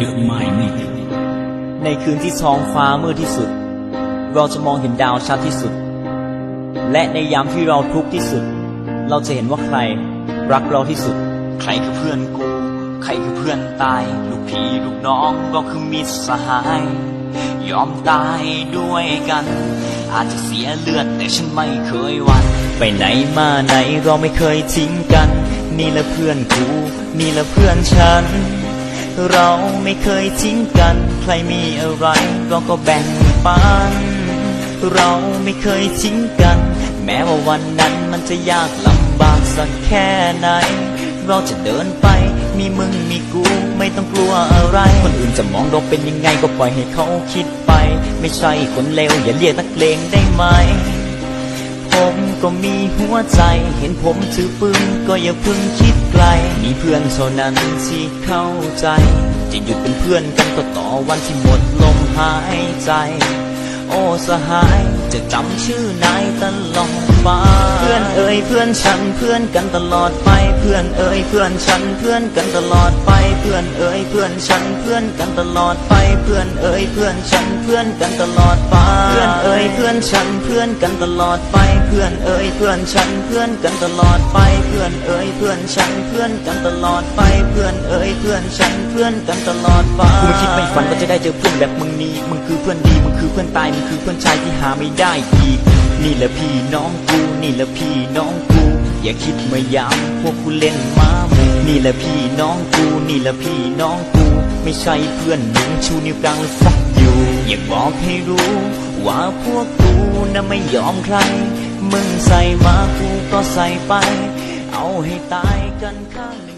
เดือดไม้นี่ในคืนที่ท้องฟ้ามืดที่สุด เราจะมองเห็นดาวชัดที่สุด และในยามที่เราทุกข์ที่สุด เราจะเห็นว่าใครรักเราที่สุด ใครคือเพื่อนกู ใครคือเพื่อนตาย ลูกพี่ลูกน้องก็คือมิตรสหาย ยอมตายด้วยกัน อาจจะเสียเลือดแต่ฉันไม่เคยหวัน ไปไหนมาไหนเราไม่เคยทิ้งกัน นี่แหละเพื่อนกู นี่แหละเพื่อนฉัน เราไม่เคยทิ้งกัน ใครมีอะไรเราก็แบ่งปัน เราไม่เคยทิ้งกัน แม้ว่าวันนั้นมันจะยากลำบากสักแค่ไหน เราจะเดินไป มีมึงมีกูไม่ต้องกลัวอะไร คนอื่นจะมองเราเป็นยังไงก็ปล่อยให้เขาคิดไป ไม่ใช่คนเลวอย่าเรียกนักเลงได้ไหมผมก็มีหัวใจ เห็นผมถือปืนก็อย่าเพึ่งคิด มีเพื่อนเท่านั้นที่เข้าใจ จะหยุดเป็นเพื่อนกันก็ต่อวันที่หมดลมหายใจ โอ้สหายจะจำชื่อนายตลอดไปเพื่อนเอ่ยเพื่อนฉันเพื่อนกันตลอดไป เพื่อนเอ่ยเพื่อนฉันเพื่อนกันตลอดไปเพื่อนเอ่ยเพื่อน ฉันเพื่อนกันตลอดไปเพื่อนเอ่ยเพื่อนฉันเพื่อนกันตลอดไปเพื่อนเอ่ยเพื่อนฉันเพื่อนกันตลอดไปเพื่อนเอ่ยเพื่อนฉันเพื่อนกันตลอดไปเพื่อนเอ่ยเพื่อนฉันเพื่อนกันตลอดไปเพื่อนเอ่ยเพื่อนฉันเพื่อนกันตลอดไปกูไม่คิดไม่ฝันว่าจะได้เจอเพื่อนแบบมึงนี้มึงคือเพื่อนดีมึงคือเพื่อนตายมึงคือเพื่อนชายที่หาไม่ได้อีกนี่แหละพี่น้องกูนี่แหละพี่น้องกูอย่าคิดมายามพวกกูเล่นมามูนี่แหละพี่น้องกูนี่แหละพี่น้องกู ไม่ใช่เพื่อนมึงชูนิ้วกลางเลยฟักอยู่ อยากบอกให้รู้ ว่าพวกกูน่ะไม่ยอมใคร มึงใส่มากูก็ใส่ไป เอาให้ตายกันข้างหนึ่ง